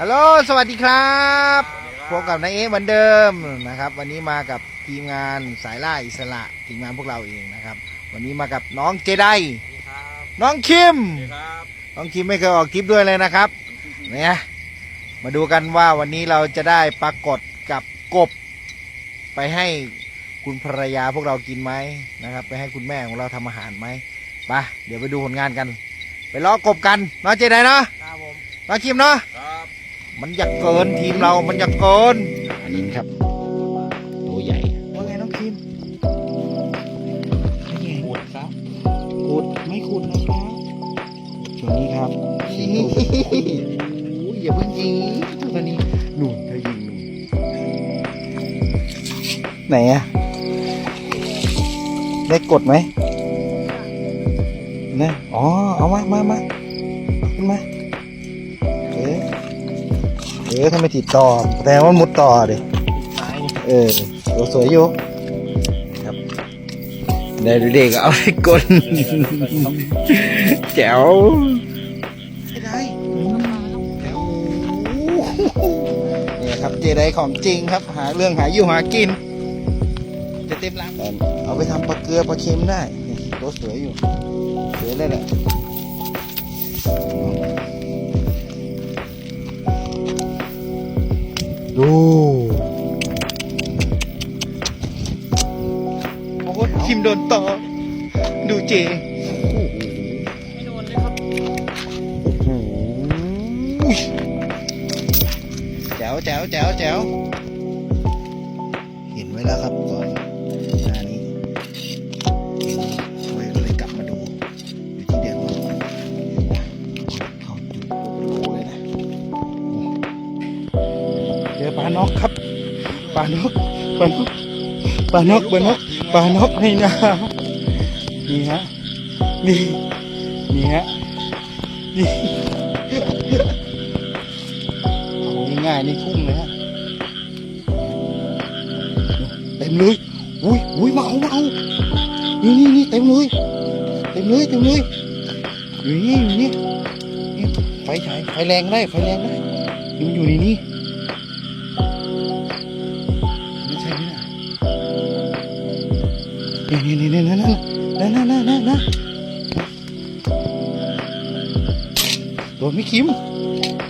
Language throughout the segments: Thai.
ฮัลโหลสวัสดีครับพบกับนายเอ๊เหมือนเดิมนะครับ วันนี้มากับทีมงานสายล่าอิสระทีมงานพวกเราเองนะครับ วันนี้มากับน้องเจไดน้องคิมน้องคิมไม่เคยออกคลิปด้วยเลยนะครับเนี่ยมาดูกันว่าวันนี้เราจะได้ปรากฏกับกบ ไปให้คุณภรรยาพวกเรากินไหมนะครับ ไปให้คุณแม่ของเราทำอาหารไหมไปเดี๋ยวไปดูผลงานกัน ไปล้อกบกันเน้องเจไดเนาะครับผมน้องคิมเนาะครับ มันอยากเกินทีมเรามันอยากเกิน อันนี้ครับ ตัวใหญ่ว่าไงน้องคิมนี่ไงปวดครับขุดไม่ขุดนะครับช่วงนี้ครับโอ้ยอย่าเพิ่งยิงตัวนี้หนุ่นเธอยิงหนุ่นไหนอะได้กดไหมนะอ๋อ เอามามามาเอาขึ้นมาเออ เออทำไมติดต่อแต่ว่ามุดต่อดิตายเออตัวสวยอยู่ครับเด็กเด็กๆเอาไปกลแจ๋วไม่ได้แจ๋วเนี่ยครับเจไดของจริงครับ หาเรื่องหาอยู่หากิน จะเต็มรังเอาไปทำปลาเกลือปลาเค็มได้นี่ตัวสวยอยู่สวยเลยแหละ ดูโอ้โหคิมโดนต่อ ดูเจไม่โดนเลยครับโอ้โหแจ๋วแจ๋วแจ๋วแจ๋วานกครับปลานกปลานกปลานกปลานกปลานกในน้ำนี่ฮะนี่นี่ฮะนี่เอาง่ายๆในทุ่งเลยฮะเต็มเลยอุ้ยอุ้ยมาเอามาเอานี่นี่นี่เต็มเลยเต็มเลยเต็มเลยอยู่นี่อยู่นี่นี่ไฟฉายไฟแรงได้ไฟแรงได้นี่อยู่ในนี้ นี่นี่นี่นี่นั่นนั่นนั่นนั่นนั่นนั่นโดนไม่คิม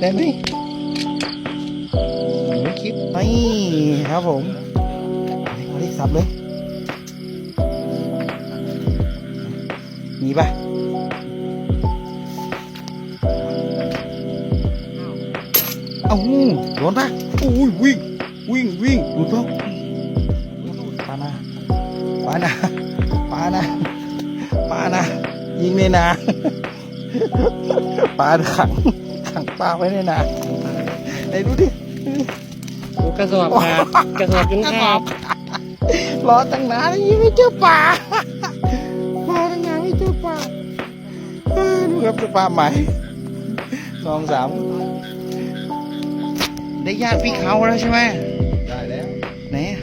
ได้ไหมไม่คิดไม่ครับผมเอาเล็กสับเลยมีปะเอาโดนปะอุ้ยวิ่งวิ่งวิ่งดูตัวปานาปานาปานา ปานายิงในนาปลาขังขังปลาไว้ในนาไหนดูดิโอ้กระสอบขาดกระสอบจนขาดรอตั้งนานแล้วยังไม่เจอป่ารอตั้งนานไม่เจอป่าเออดูครับสภาพใหม่สองสามได้ญาติพี่เขาแล้วใช่ไหมได้แล้วไหนอะ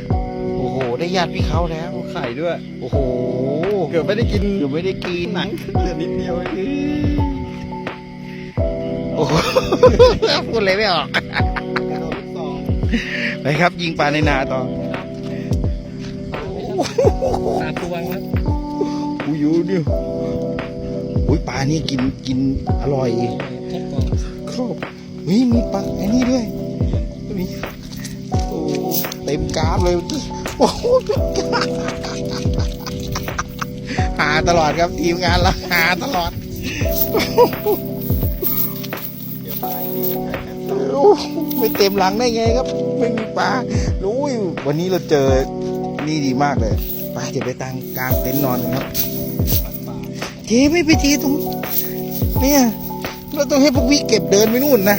โอ้โห ได้ญาติพี่เขาแล้วไข่ด้วย โอ้โห เกือบไม่ได้กินเดี๋ยวไม่ได้กินหนังเหลือนิดเดียวเองโอ้โหพูดเลยไม่ออกกระโดดลูกซองไปครับยิงปลาในนาต่อตาตัวครับอุ้ยอยู่ดิอุ้ยปลานี่กินกินอร่อยแค่ก่อนครบเฮ้ยมีปลาไอ้นี่ด้วยมีโอ้เต็มกราฟเลยโอ้โหเต็มกราฟหาตลอดครับทีมงานเราหาตลอดไม่เต็มหลังได้ไงครับไม่มีปลารู้ยวันนี้เราเจอนี่ดีมากเลยไปจะไปตั้งกลางเต็นท์นอนครับเจ๊ไม่ไปทีตรงเนี่ยเราต้องให้พวกพี่เก็บเดินไปนู่นนะ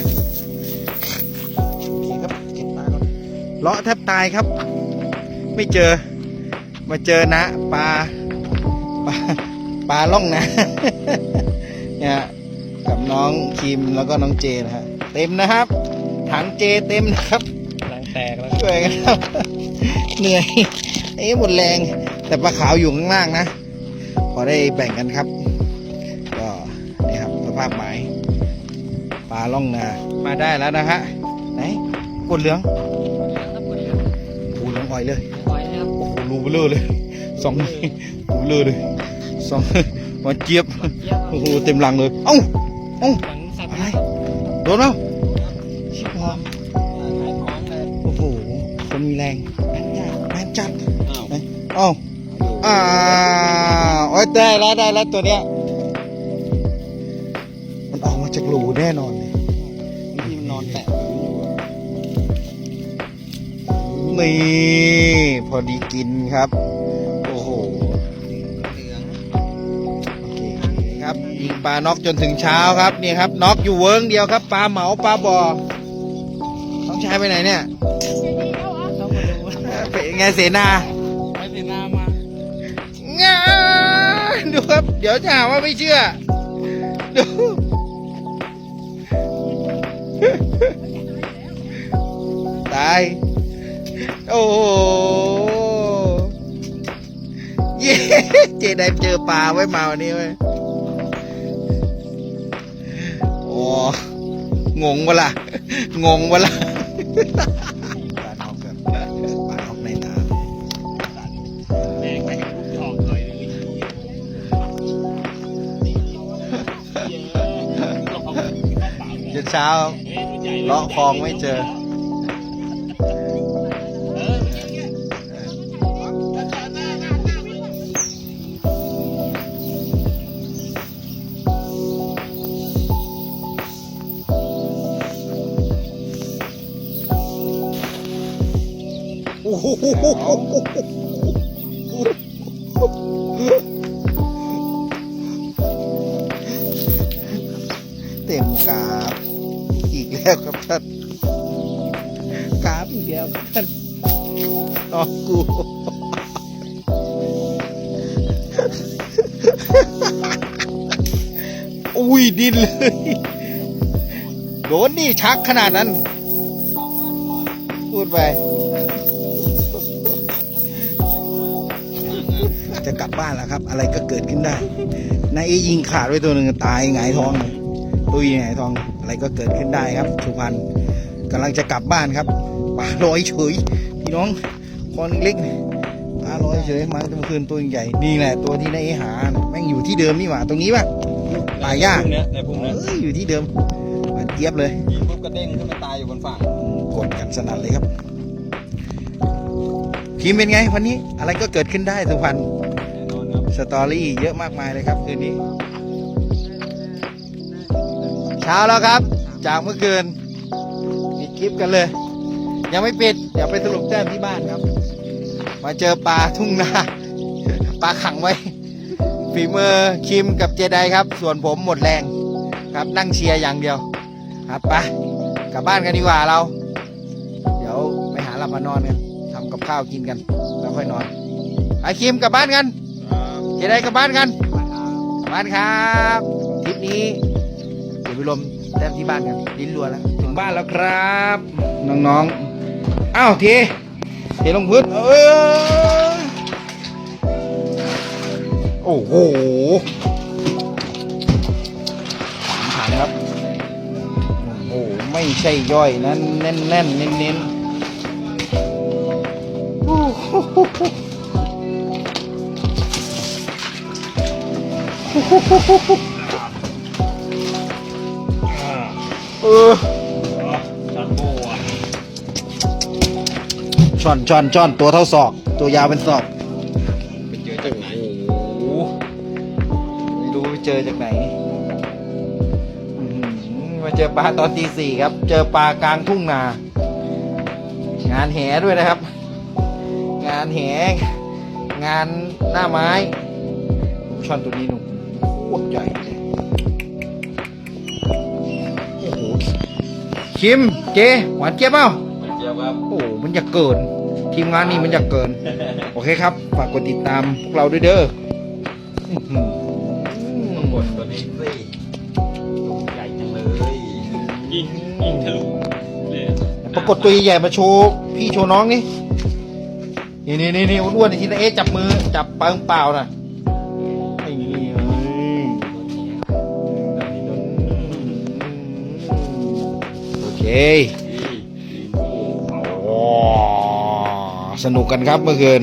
โอเคครับเก็บปลาเลาะแทบตายครับ ไม่เจอมาเจอนะปลา ปลาปลาล่องนะเนี่ยกับน้องคิมแล้วก็น้องเจนะฮะเต็มนะครับ ถังเจเต็มนะครับหลังแตกแล้วช่วยกันครับ เหนื่อยเอ้หมดแรง แต่ปลาขาวอยู่ข้างล่างนะพอได้แบ่งกันครับ ก็นี่ครับสภาพหมายปปลาล่องนามาได้แล้วนะฮะไหนกดเหลืองปูเหลืองอ่อยเลยโอ้โหรูเบลอเลยสองรูเบลอเลย สองมาเจี๊ยบโอ้โหเต็มหลังเลยเอ้าเอ้าอะไรโดนแล้วชิบหอมโอ้โหคนมีแรงแม่นจัดแม่นจัดไหนเอ้าอ้าวโอ้ยได้แล้วได้แล้วตัวเนี้ยมันออกมาจากรูแน่นอนเลยที่มันนอนแตะนี่พอดีกินครับ ปลาน็อกจนถึงเช้าครับนี่ครับน็อกอยู่เวิร์งเดียวครับปลาเหมาปลาบ่อต้องใช้ไปไหนเนี่ยเข้ามาดูเอ่อเป็นไงเสนาไปเสนามาง่าดูครับ เดี๋ยวจะหาว่าไม่เชื่อดูตาย โอ้โหเย้เจไดเจอปลาไว้มาวันนี้ไว้ย งงวะล่ะ งงวะล่ะปลาทอกครับปลาทอกในน้แม่งไปทองต่อยเลยำจนเช้าเลาะคลองไม่เจอ เต็มกราบอีกแล้วครับท่านกราบอีกแล้วครับท่านน้องกูอุ้ยดินเลย โดนนี่ชักขนาดนั้น พูดไป จะกลับบ้านแล้วครับ อะไรก็เกิดขึ้นได้นายเอยิงขาดไว้ตัวหนึ่งตายหงายท้องเลยตุ้ยหงายท้องอะไรก็เกิดขึ้นได้ครับสุพรรณกำลังจะกลับบ้านครับปลาลอยเฉยพี่น้องคอนเล็กๆนี่ปลาลอยเฉยมาตั้งแต่เมื่อคืนตัวใหญ่นี่แหละตัวที่นายเอหาแม่งอยู่ที่เดิมนี่หว่าตรงนี้ป่ะปลาย่าเนี้ยในพุ่งเนี้ยเอ้ยอยู่ที่เดิมหวานเจี๊ยบเลยยิงปุ๊บกระเด้งขึ้นมาตายอยู่บนฝั่งกดกันสนั่นเลยครับทีมเป็นไงวันนี้อะไรก็เกิดขึ้นได้สุพรรณแน่นอนครับ สตอรี่เยอะมากมายเลยครับคืนนี้ เช้าแล้วครับ จากเมื่อคืนปิดคลิปกันเลย ยังไม่ปิด เดี๋ยวไปสรุปแต้มที่บ้านครับ มาเจอปลาทุ่งนาปลาขังไว้ ฝีมือคิมกับเจไดครับ ส่วนผมหมดแรงครับนั่งเชียร์อย่างเดียว ครับไปกลับบ้านกันดีกว่าเรา เดี๋ยวไปหาหลับมานอนกันทำกับข้าวกินกัน แล้วค่อยนอนไอคิมกลับบ้านกัน เจไดกลับบ้านกันบ้านครับทริปนี้เดี๋ยวไปลมแต้มที่บ้านกันลิ้นรัวแล้วถึงบ้านแล้วครับ น้องๆอ้าวเทเทลงพื้นเออโอ้โหสามถังครับ โอ้โห ไม่ใช่ย่อยนั้นแน่นแน่นๆเน้นเน้นๆโอ้โห เออชันโบอะช่อนช่อนช่อนตัวเท่าศอก ตัวยาวเป็นศอก ไปเจอจากไหนโอ้โหไม่รู้ไปเจอจากไหนอื้อหือมาเจอปลาตอนตีสี่ครับ เจอปลากลางทุ่งนา งานแหด้วยนะครับ งานแหงานหน้าไม้ช่อนตัวนี้หนุ่มโค ตรใหญ่เลยโอ้โหคิมเจหวานเจี๊ยบเปล่าเจียวครับ โอ้มันจะเกิน ทีมงานนี้มันจะเกิน โอเคครับ ฝากกดติดตามพวกเราด้วยเด้ออื้อหือกดตัวนี้สิใหญ่จังเลยยิงยิงทะลุเลยปรากฏตัวใหญ่ๆมาโชว์พี่โชว์น้องนี่นี่นี่นี่นี่อ้วนๆทีละเอ๊ะจับมือจับปังเปล่าน่ะ เคโอ้สนุกกันครับเมื่อคืน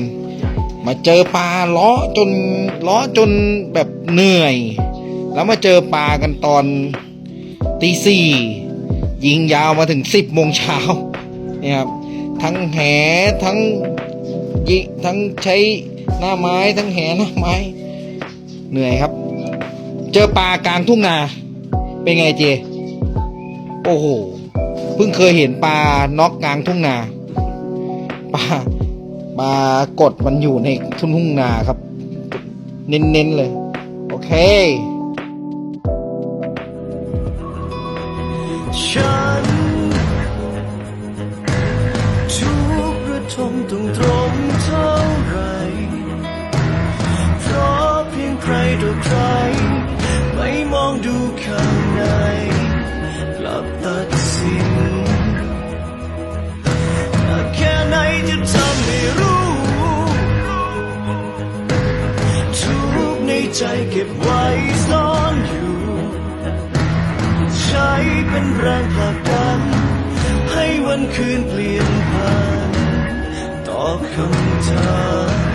มาเจอปลาล้อจนล้อจนแบบเหนื่อย แล้วมาเจอปลากันตอนตีสี่ยิงยาวมาถึงสิบโมงเช้าเนี่ยครับทั้งแหทั้งยิทั้งใช้หน้าไม้ทั้งแหหน้าไม้ เหนื่อยครับ เจอปลากลางทุ่งนาเป็นไงเจ โอ้โห พิ่งเคยเห็นปลาน็อกกลางทุ่งนาปลาปลากดมันอยู่ในทุ่งทุ่งนาครับ เน้นๆเลย โอเค เก็บไว้ซ่อนอยู่ ใช้เป็นแรงผลักดัน ให้วันคืนเปลี่ยนผ่านตอบคำถาม